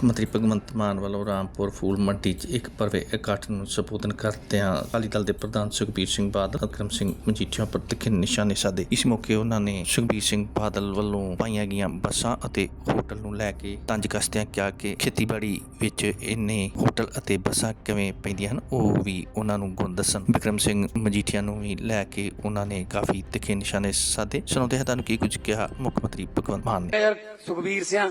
ਮੁੱਖ ਮੰਤਰੀ ਭਗਵੰਤ ਮਾਨ ਵੱਲੋਂ ਰਾਮਪੁਰ ਫੂਲ ਮੰਡੀ 'ਚ ਇੱਕ ਭਰਵੇਂ ਇਕੱਠ ਨੂੰ ਸੰਬੋਧਨ ਕਰਦਿਆਂ ਅਕਾਲੀ ਦਲ ਦੇ ਪ੍ਰਧਾਨ ਸੁਖਬੀਰ ਸਿੰਘ ਬਾਦਲ, ਅਕਰਮ ਸਿੰਘ ਮਜੀਠੀਆ ਉੱਪਰ ਤਿੱਖੇ ਨਿਸ਼ਾਨੇ ਸਾਧੇ। ਇਸ ਮੌਕੇ ਉਹਨਾਂ ਨੇ ਸੁਖਬੀਰ ਸਿੰਘ ਬਾਦਲ ਵੱਲੋਂ ਪਾਈਆਂ ਗਈਆਂ ਬੱਸਾਂ ਅਤੇ ਹੋਟਲ ਨੂੰ ਲੈ ਕੇ ਤੰਜ ਕਸਦਿਆਂ ਕਿਹਾ ਕਿ ਖੇਤੀਬਾੜੀ ਵਿੱਚ ਇੰਨੇ ਹੋਟਲ ਅਤੇ ਬੱਸਾਂ ਕਿਵੇਂ ਪੈਂਦੀਆਂ ਹਨ, ਉਹ ਵੀ ਉਹਨਾਂ ਨੂੰ ਗੁਣ ਦੱਸਣ। ਵਿਕਰਮ ਸਿੰਘ ਮਜੀਠੀਆ ਨੂੰ ਵੀ ਲੈ ਕੇ ਉਹਨਾਂ ਨੇ ਕਾਫੀ ਤਿੱਖੇ ਨਿਸ਼ਾਨੇ ਸਾਧੇ। ਸੁਣਾਉਂਦੇ ਹਾਂ ਤੁਹਾਨੂੰ ਕੀ ਕੁਝ ਕਿਹਾ ਮੁੱਖ ਮੰਤਰੀ ਭਗਵੰਤ ਮਾਨ ਨੇ? ਸੁਖਬੀਰ ਸਿੰਘ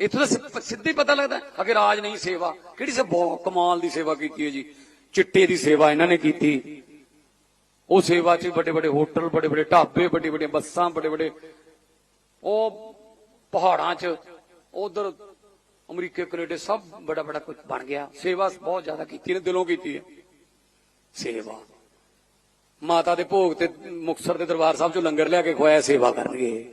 ਇੱਥੋਂ ਤਾਂ ਸਿ- ਸਿੱਧੀ ਪਤਾ ਲੱਗਦਾ ਅਗੇ ਰਾਜ ਨਹੀਂ ਸੇਵਾ। ਕਿਹੜੀ ਸੇ ਬਹੁਤ ਕਮਾਲ ਦੀ ਸੇਵਾ ਕੀਤੀ ਹੈ ਜੀ। ਚਿੱਟੇ ਦੀ ਸੇਵਾ ਇਹਨਾਂ ਨੇ ਕੀਤੀ। ਉਹ ਸੇਵਾ 'ਚ ਵੱਡੇ ਵੱਡੇ ਹੋਟਲ, ਵੱਡੇ ਵੱਡੇ ਢਾਬੇ, ਵੱਡੀ ਵੱਡੀਆਂ ਬੱਸਾਂ, ਵੱਡੇ ਵੱਡੇ ਉਹ ਪਹਾੜਾਂ 'ਚ ਉਧਰ ਅਮਰੀਕੇ, ਕੈਨੇਡਾ ਸਭ ਬੜਾ ਬੜਾ ਕੁਝ ਬਣ ਗਿਆ। ਸੇਵਾ ਬਹੁਤ ਜ਼ਿਆਦਾ ਕੀਤੀ ਨੇ, ਦਿਲੋਂ ਕੀਤੀ ਹੈ। ਸੇਵਾ। ਮਾਤਾ ਦੇ ਭੋਗ ਤੇ ਮੁਕਤਸਰ ਦੇ ਦਰਬਾਰ ਸਾਹਿਬ ਚੋਂ ਲੰਗਰ ਲਿਆ ਕੇ ਖਵਾਇਆ, ਸੇਵਾ ਕਰਨਗੇ।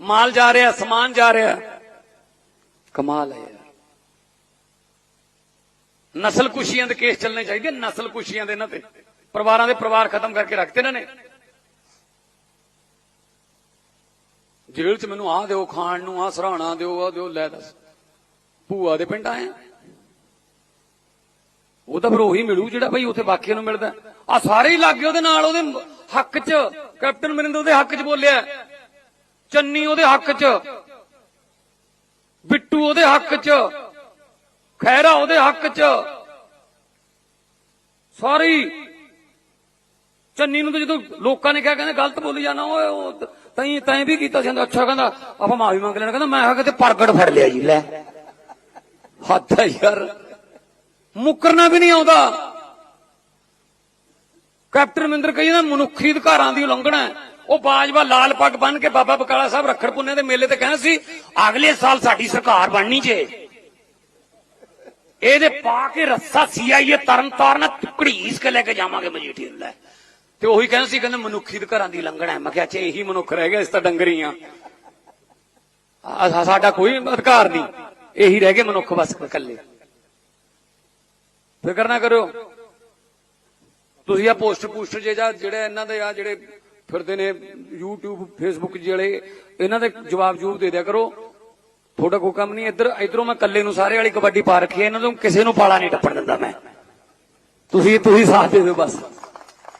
ਮਾਲ ਜਾ ਰਿਹਾ, ਸਮਾਨ ਜਾ ਰਿਹਾ। ਕਮਾਲ ਹੈ ਯਾਰ। ਨਸਲ ਕੁਸ਼ੀਆਂ ਦੇ ਕੇਸ ਚੱਲਣੇ ਚਾਹੀਦੇ, ਨਸਲ ਕੁਸ਼ੀਆਂ ਦੇ ਇਹਨਾਂ ਤੇ। ਪਰਿਵਾਰਾਂ ਦੇ ਪਰਿਵਾਰ ਖਤਮ ਕਰਕੇ ਰੱਖਤੇ ਇਹਨਾਂ ਨੇ। ਜੇਲ੍ਹ 'ਚ ਮੈਨੂੰ ਆਹ ਦਿਓ, ਖਾਣ ਨੂੰ ਆਹ, ਸਰਾਣਾ ਦਿਓ, ਆਹ ਦਿਓ, ਲੈ ਦੱਸ। ਭੂਆ ਦੇ ਪਿੰਡ ਆਏ ਉਹ ਤਾਂ ਫਿਰ ਉਹੀ ਮਿਲੂ ਜਿਹੜਾ ਬਈ ਉੱਥੇ ਬਾਕੀਆਂ ਨੂੰ ਮਿਲਦਾ। ਆ ਸਾਰੇ ਹੀ ਲੱਗੇ ਉਹਦੇ ਨਾਲ, ਉਹਦੇ ਹੱਕ 'ਚ। ਕੈਪਟਨ ਮਰਿੰਦਰ ਉਹਦੇ ਹੱਕ 'ਚ ਬੋਲਿਆ। ਚੰਨੀ ਉਹਦੇ ਹੱਕ 'ਚ, ਬਿੱਟੂ ਉਹਦੇ ਹੱਕ 'ਚ ਖੈਰਾ ਉਹਦੇ ਹੱਕ 'ਚ। ਸਾਰੀ ਚੰਨੀ ਨੂੰ ਤਾਂ ਜਦੋਂ ਲੋਕਾਂ ਨੇ ਕਿਹਾ, ਕਹਿੰਦੇ ਗਲਤ ਬੋਲੀ ਜਾਣਾ, ਓਏ, ਉਹ ਤੈਂ ਤੈਂ ਵੀ ਕੀਤਾ ਸੀ ਅੱਛਾ, ਕਹਿੰਦਾ, ਆਪਾਂ ਮਾਫੀ ਮੰਗ ਲੈਣਾ, ਕਹਿੰਦਾ, ਮੈਂ ਆ ਕਿਤੇ ਪ੍ਰਗਟ ਫੜ ਲਿਆ ਜੀ, ਲੈ। ਹੱਥ ਹੈ ਯਾਰ। ਮੁਕਰਨਾ ਵੀ ਨਹੀਂ ਆਉਂਦਾ। ਕੈਪਟਨ ਮਹਿੰਦਰ ਕਹੀ ਨਾ ਮਨੁੱਖੀ ਅਧਿਕਾਰਾਂ ਦੀ ਉਲੰਘਣਾ ਹੈ। ਉਹ ਬਾਜਵਾ ਲਾਲ ਪੱਗ ਬੰਨ ਕੇ ਬਾਬਾ ਬਕਾਲਾ ਸਾਹਿਬ ਰੱਖੜ ਪੁੰਨੇ ਦੇ ਮੇਲੇ ਤੇ ਕਹਿੰਦਾ ਸੀ, ਅਗਲੇ ਸਾਲ ਸਾਡੀ ਸਰਕਾਰ ਬਣਨੀ ਜੇ। ਇਹਦੇ ਪਾ ਕੇ ਰੱਸਾ ਸੀਆਈਏ ਤਰਨ ਤਾਰਨ ਕੇ ਲੈ ਕੇ ਜਾਵਾਂਗੇ ਮਜੀਠੀ ਲੈ। ਤੇ ਉਹੀ ਕਹਿੰਦੇ ਸੀ, ਕਹਿੰਦੇ ਮਨੁੱਖੀ ਦੇ ਘਰਾਂ ਦੀ ਲੰਘਣਾ ਹੈ। ਮੈਂ ਕਿਹਾ, ਅੱਛਾ, ਇਹੀ ਮਨੁੱਖ ਰਹਿ ਗਿਆ ਇਸ ਤਾਂ ਡੰਗਰੀ ਆ ਆ- ਸਾਡਾ ਕੋਈ ਅਧਿਕਾਰ ਨਹੀਂ। ਇਹੀ ਰਹਿ ਗਏ ਮਨੁੱਖ ਬਸ ਇਕੱਲੇ। ਫਿਕਰ ਨਾ ਕਰੋ ਤੁਸੀਂ ਆ ਪੋਸਟਰ ਪੋਸਟ ਜੇ ਜਾਂ ਜਿਹੜੇ ਇਹਨਾਂ ਦੇ ਆ ਜਿਹੜੇ ਫਿਰਦੇ ਨੇ YouTube, Facebook ਜਿਹੜੇ ਇਹਨਾਂ ਦੇ ਜਵਾਬ ਜੂਬ ਦੇ ਦਿਆ ਕਰੋ। ਤੁਹਾਡਾ ਕੋਈ ਕੰਮ ਨਹੀਂ, ਇੱਧਰ ਇਧਰੋਂ ਮੈਂ ਇਕੱਲੇ ਨੂੰ ਸਾਰੇ ਵਾਲੀ ਕਬੱਡੀ ਪਾ ਰੱਖੀ ਹੈ, ਇਹਨਾਂ ਨੂੰ ਕਿਸੇ ਨੂੰ ਪਾਲਾ ਨਹੀਂ ਟੱਪਣ ਦਿੰਦਾ ਮੈਂ। ਤੁਸੀਂ ਤੁਸੀਂ ਸਾਥ ਦੇ ਦਿਓ ਬਸ।